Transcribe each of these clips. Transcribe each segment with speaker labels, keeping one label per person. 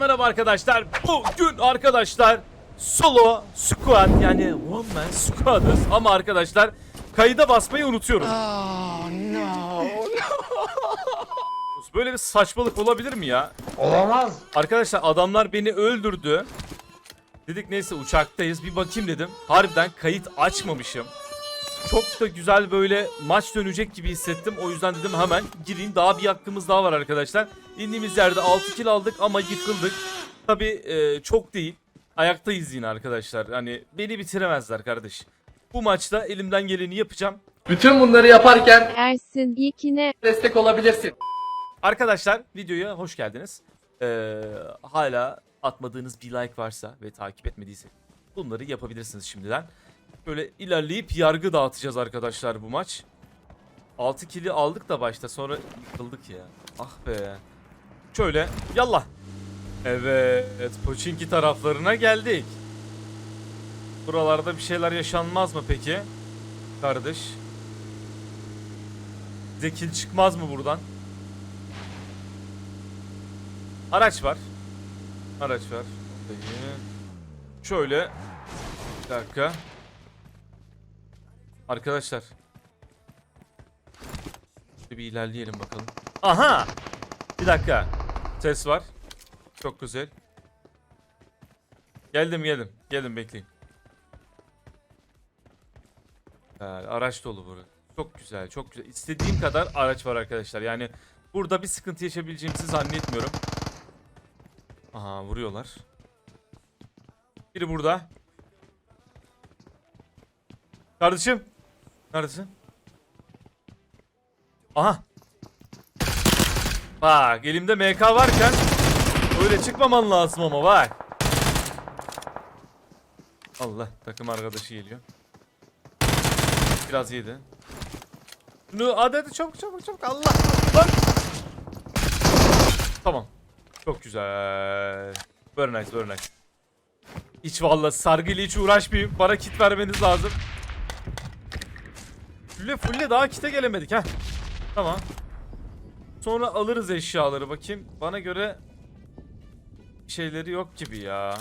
Speaker 1: arkadaşlar. Bugün arkadaşlar solo squad yani one man squad'ız ama arkadaşlar kayıda basmayı unutuyoruz. Böyle bir saçmalık olabilir mi ya?
Speaker 2: Olamaz.
Speaker 1: Arkadaşlar adamlar beni öldürdü. Dedik neyse uçaktayız bir bakayım dedim. Harbiden kayıt açmamışım. Çok da güzel böyle maç dönecek gibi hissettim. O yüzden dedim hemen gireyim. Daha bir hakkımız daha var arkadaşlar. İndiğimiz yerde 6 kill aldık ama yıkıldık. Tabi çok değil. Ayaktayız yine arkadaşlar. Hani beni bitiremezler kardeş. Bu maçta elimden geleni yapacağım.
Speaker 2: Bütün bunları yaparken
Speaker 3: Ersin İlkine
Speaker 2: destek olabilirsin.
Speaker 1: Arkadaşlar videoya hoş geldiniz. Ee, hala atmadığınız bir like varsa ve takip etmediyseniz bunları yapabilirsiniz şimdiden. Böyle ilerleyip yargı dağıtacağız arkadaşlar bu maç. 6 kili aldık da başta sonra yıkıldık ya. Ah be. Şöyle yallah. Evet Pochinki taraflarına geldik. Buralarda bir şeyler yaşanmaz mı peki? Kardeş. Bize kill çıkmaz mı buradan? Araç var. Araç var. Şöyle. Bir dakika. Arkadaşlar. Şöyle bir ilerleyelim bakalım. Aha! Bir dakika. Ses var. Çok güzel. Geldim geldim. Geldim bekleyin. Güzel, araç dolu burası. Çok güzel, çok güzel. İstediğim kadar araç var arkadaşlar. Yani burada bir sıkıntı yaşayabileceğimizi zannetmiyorum. Aha vuruyorlar. Biri burada. Kardeşim. Neredesin? Aha. Bak elimde MK varken öyle çıkmaman lazım ama bak. Allah takım arkadaşı geliyor. Biraz yedi. Şunu hadi hadi çabuk çabuk çabuk Allah. Lan. Tamam. Çok güzel. Very nice, very nice. Hiç vallahi sargıyla hiç uğraşmayayım. Bana kit vermeniz lazım. Fulle fulle daha kite gelemedik ha. Tamam. Sonra alırız eşyaları bakayım. Bana göre şeyleri yok gibi ya.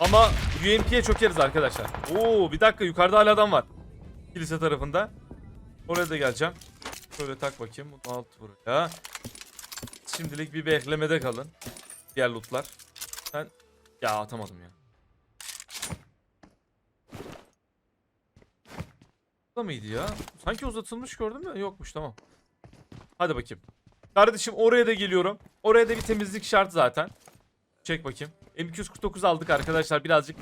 Speaker 1: Ama UMP'ye çökeriz arkadaşlar. Oo bir dakika yukarıda hala adam var. Kilise tarafında. Oraya da geleceğim. Şöyle tak bakayım. Alt buraya. Şimdilik bir beklemede kalın. Diğer lootlar. Ben ya atamadım ya. Burada mıydı ya? Sanki uzatılmış gördün mü? Yokmuş tamam. Hadi bakayım. Kardeşim oraya da geliyorum. Oraya da bir temizlik şart zaten. Çek bakayım. M249 aldık arkadaşlar. Birazcık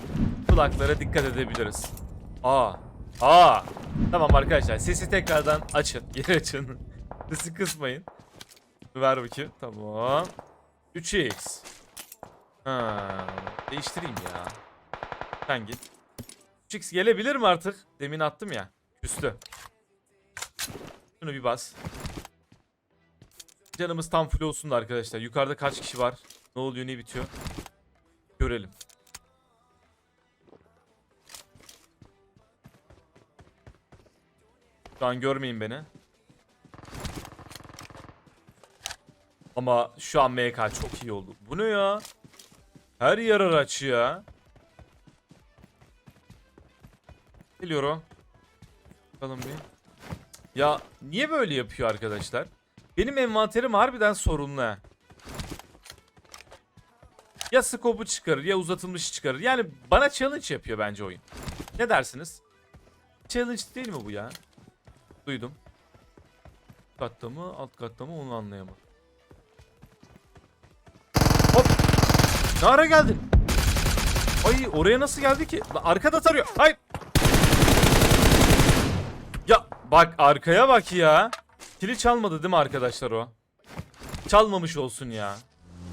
Speaker 1: kulaklara dikkat edebiliriz. Aa. Aa. Tamam arkadaşlar. Sesi tekrardan açın. Geri açın. Sesi kısmayın. Ver bakayım. Tamam. 3x. Ha, değiştireyim ya. Sen git. 3x gelebilir mi artık? Demin attım ya. Üstü. Şunu bir bas. Canımız tam full olsun da arkadaşlar. Yukarıda kaç kişi var? Ne oluyor ne bitiyor? Görelim. Şu an görmeyin beni. Ama şu an MK çok iyi oldu. Bu ne ya? Her yer araç ya. Geliyorum. Bakalım bir. Ya niye böyle yapıyor arkadaşlar? Benim envanterim harbiden sorunlu. Ya scope'u çıkarır ya uzatılmış çıkarır. Yani bana challenge yapıyor bence oyun. Ne dersiniz? Challenge değil mi bu ya? Duydum. Katta mı alt katta mı onu anlayamadım. Hop. Ne ara geldin? Ay oraya nasıl geldi ki? Arkada tarıyor. Hayır. Ya bak arkaya bak ya. Kili çalmadı değil mi arkadaşlar o? Çalmamış olsun ya.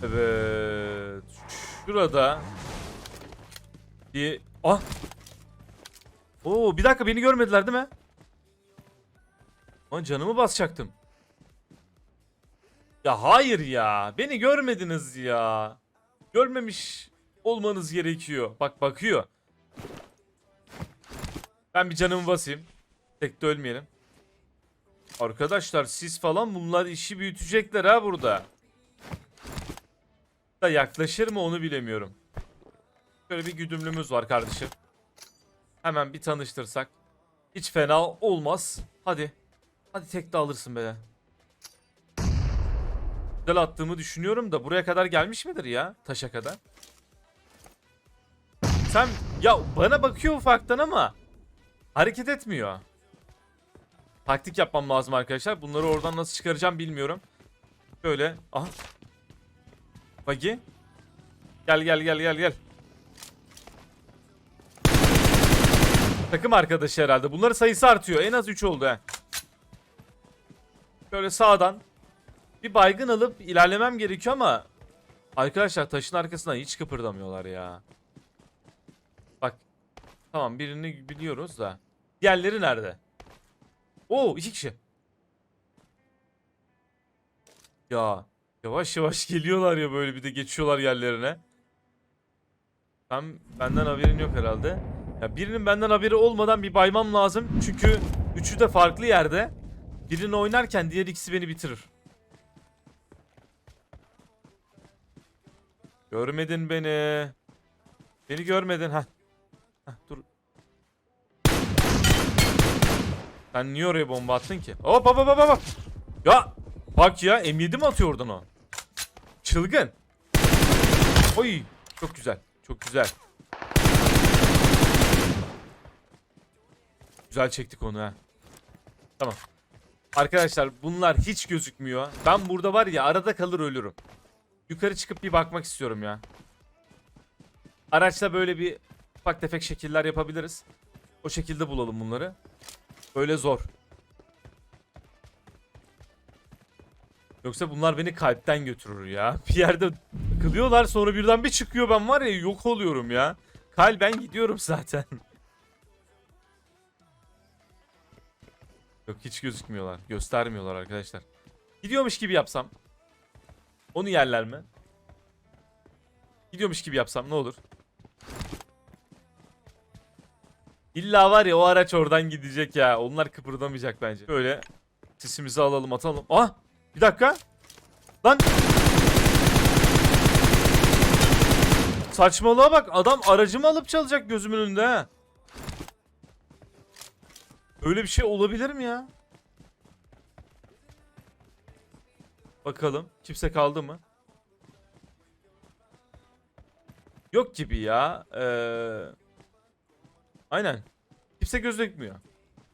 Speaker 1: Evet. Şurada. Bir... Ah. Oo bir dakika beni görmediler değil mi? Lan canımı basacaktım. Ya hayır ya. Beni görmediniz ya. Görmemiş olmanız gerekiyor. Bak bakıyor. Ben bir canımı basayım. Tek de ölmeyelim. Arkadaşlar siz falan bunlar işi büyütecekler ha burada. Da yaklaşır mı onu bilemiyorum. Şöyle bir güdümlümüz var kardeşim. Hemen bir tanıştırsak. Hiç fena olmaz. Hadi. Hadi tek de alırsın be. Güzel attığımı düşünüyorum da buraya kadar gelmiş midir ya? Taşa kadar. Sen ya bana bakıyor ufaktan ama hareket etmiyor. Taktik yapmam lazım arkadaşlar. Bunları oradan nasıl çıkaracağım bilmiyorum. Şöyle. Aha. Buggy. Gel gel gel gel gel. Takım arkadaşı herhalde. Bunların sayısı artıyor. En az 3 oldu he. Böyle sağdan bir baygın alıp ilerlemem gerekiyor ama arkadaşlar taşın arkasından hiç kıpırdamıyorlar ya. Bak. Tamam birini biliyoruz da. Diğerleri nerede? Oo iki kişi. Ya yavaş yavaş geliyorlar ya böyle bir de geçiyorlar yerlerine. Sen benden haberin yok herhalde. Ya birinin benden haberi olmadan bir baymam lazım. Çünkü üçü de farklı yerde. Birini oynarken diğer ikisi beni bitirir. Görmedin beni. Beni görmedin. Heh, dur. Sen niye oraya bomba attın ki? Hop hop hop hop hop. Ya bak ya M7 mi atıyor oradan o? Çılgın. Oy çok güzel. Çok güzel. Güzel çektik onu ha. Tamam. Arkadaşlar bunlar hiç gözükmüyor. Ben burada var ya arada kalır ölürüm. Yukarı çıkıp bir bakmak istiyorum ya. Araçla böyle bir ufak tefek şekiller yapabiliriz. O şekilde bulalım bunları. Böyle zor. Yoksa bunlar beni kalpten götürür ya. Bir yerde kılıyorlar sonra birden bir çıkıyor ben var ya yok oluyorum ya. Kalben gidiyorum zaten. Yok hiç gözükmüyorlar. Göstermiyorlar arkadaşlar. Gidiyormuş gibi yapsam. Onu yerler mi? Gidiyormuş gibi yapsam ne olur? İlla var ya o araç oradan gidecek ya. Onlar kıpırdamayacak bence. Böyle sesimizi alalım atalım. Ah! Bir dakika. Lan! Saçmalığa bak. Adam aracımı alıp çalacak gözümün önünde ha. Öyle bir şey olabilir mi ya? Bakalım. Kimse kaldı mı? Yok gibi ya. Ee, aynen. Kimse gözükmüyor.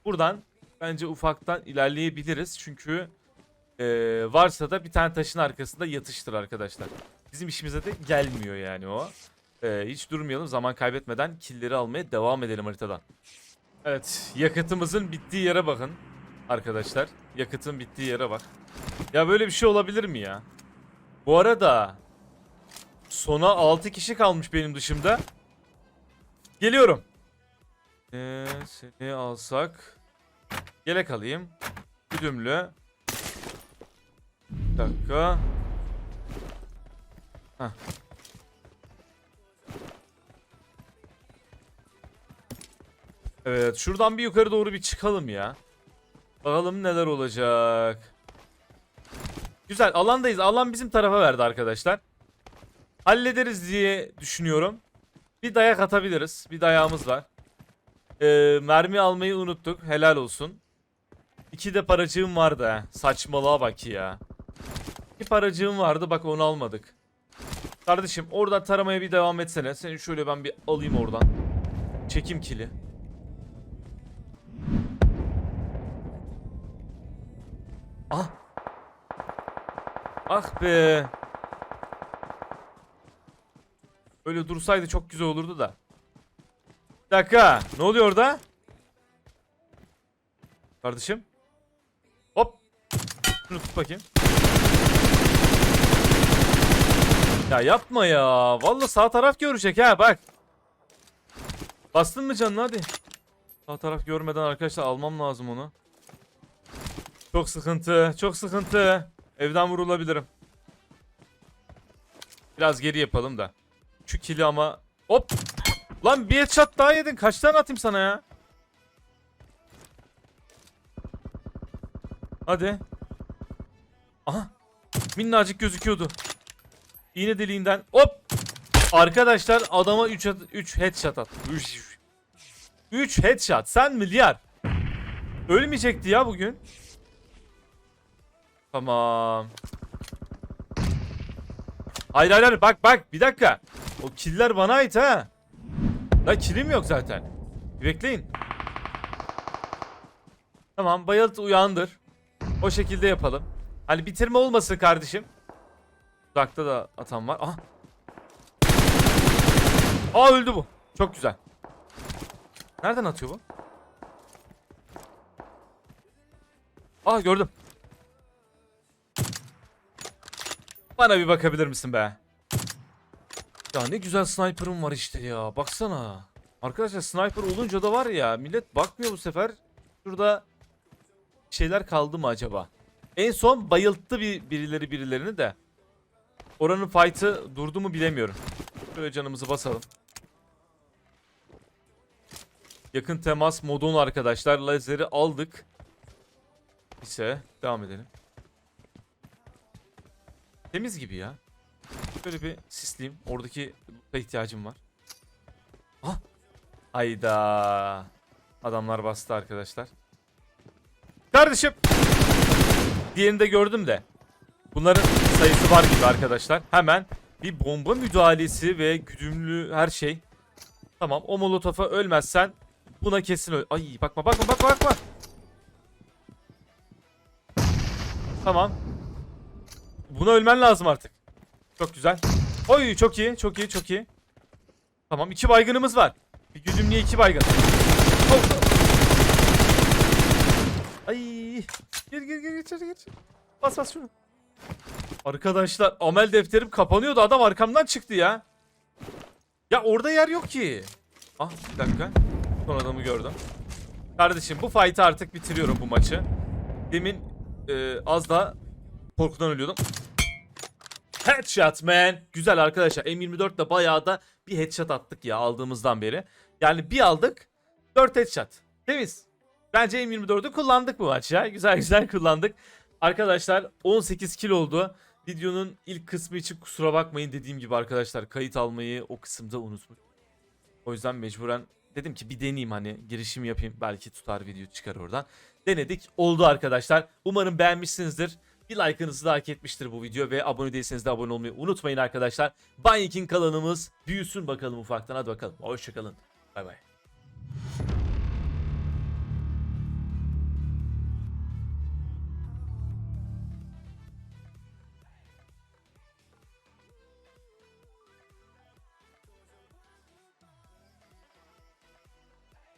Speaker 1: Buradan bence ufaktan ilerleyebiliriz. Çünkü ee, varsa da bir tane taşın arkasında yatıştır arkadaşlar. Bizim işimize de gelmiyor yani o. Ee, hiç durmayalım. Zaman kaybetmeden killleri almaya devam edelim haritadan. Evet. Yakıtımızın bittiği yere bakın. Arkadaşlar. Yakıtın bittiği yere bak. Ya böyle bir şey olabilir mi ya? Bu arada sona 6 kişi kalmış benim dışımda. Geliyorum. Ee, seni alsak. Yelek alayım. Güdümlü. Bir dakika. Heh. Evet şuradan bir yukarı doğru bir çıkalım ya. Bakalım neler olacak. Güzel alandayız. Alan bizim tarafa verdi arkadaşlar. Hallederiz diye düşünüyorum. Bir dayak atabiliriz. Bir dayağımız var. Ee, mermi almayı unuttuk. Helal olsun. İki de paracığım vardı ha. Saçmalığa bak ya. Bir paracığım vardı bak onu almadık. Kardeşim oradan taramaya bir devam etsene. Seni şöyle ben bir alayım oradan. Çekim kili. Ah. Ah be. Öyle dursaydı çok güzel olurdu da. Bir dakika. Ne oluyor orada? Kardeşim. Hop. Şunu tut bakayım. Ya yapma ya. Vallahi sağ taraf görecek ha bak. Bastın mı canını hadi. Sağ taraf görmeden arkadaşlar almam lazım onu. Çok sıkıntı. Çok sıkıntı. Evden vurulabilirim. Biraz geri yapalım da. Şu kili ama. Hop. Lan bir headshot daha yedin. Kaç tane atayım sana ya? Hadi. Aha. Minnacık gözüküyordu. İğne deliğinden hop. Arkadaşlar adama 3 3 headshot at. 3 headshot. Sen milyar. Ölmeyecekti ya bugün. Tamam. Hayır hayır bak bak bir dakika. O killer bana ait ha. La killim yok zaten. Bekleyin. Tamam bayılt uyandır. O şekilde yapalım. Hani bitirme olmasın kardeşim. Uzakta da atan var. Aha. Aa öldü bu. Çok güzel. Nereden atıyor bu? Aa gördüm. Bana bir bakabilir misin be? Ya ne güzel sniper'ım var işte ya. Baksana. Arkadaşlar sniper olunca da var ya millet bakmıyor bu sefer. Şurada şeyler kaldı mı acaba? En son bayılttı bir birileri birilerini de. Oranın fight'ı durdu mu bilemiyorum. Şöyle canımızı basalım. Yakın temas modunu arkadaşlar. Lazeri aldık. İse devam edelim. Temiz gibi ya. Şöyle bir sisleyeyim. Oradaki loot'a ihtiyacım var. Ah! Hayda. Adamlar bastı arkadaşlar. Kardeşim. Diğerini de gördüm de. Bunların sayısı var gibi arkadaşlar. Hemen bir bomba müdahalesi ve güdümlü her şey. Tamam o molotofa ölmezsen buna kesin öl. Ay bakma bakma bakma bakma. Tamam. Buna ölmen lazım artık. Çok güzel. Oy çok iyi çok iyi çok iyi. Tamam iki baygınımız var. Bir güdümlüye iki baygın. Oh. Ay. Gir gir gir içeri gir. Bas bas şunu. Arkadaşlar amel defterim kapanıyordu adam arkamdan çıktı ya. Ya orada yer yok ki. Ah bir dakika. Son adamı gördüm. Kardeşim bu fight'ı artık bitiriyorum bu maçı. Demin e, az daha korkudan ölüyordum. Headshot man. Güzel arkadaşlar. M24 de bayağı da bir headshot attık ya aldığımızdan beri. Yani bir aldık 4 headshot. Temiz. Bence M24'ü kullandık bu maç ya. Güzel güzel kullandık. Arkadaşlar 18 kill oldu. Videonun ilk kısmı için kusura bakmayın dediğim gibi arkadaşlar kayıt almayı o kısımda unutmuş. O yüzden mecburen dedim ki bir deneyeyim hani girişim yapayım belki tutar video çıkar oradan. Denedik oldu arkadaşlar. Umarım beğenmişsinizdir. Bir like'ınızı da hak etmiştir bu video ve abone değilseniz de abone olmayı unutmayın arkadaşlar. Banyik'in kanalımız büyüsün bakalım ufaktan hadi bakalım. Hoşçakalın. Bay bay.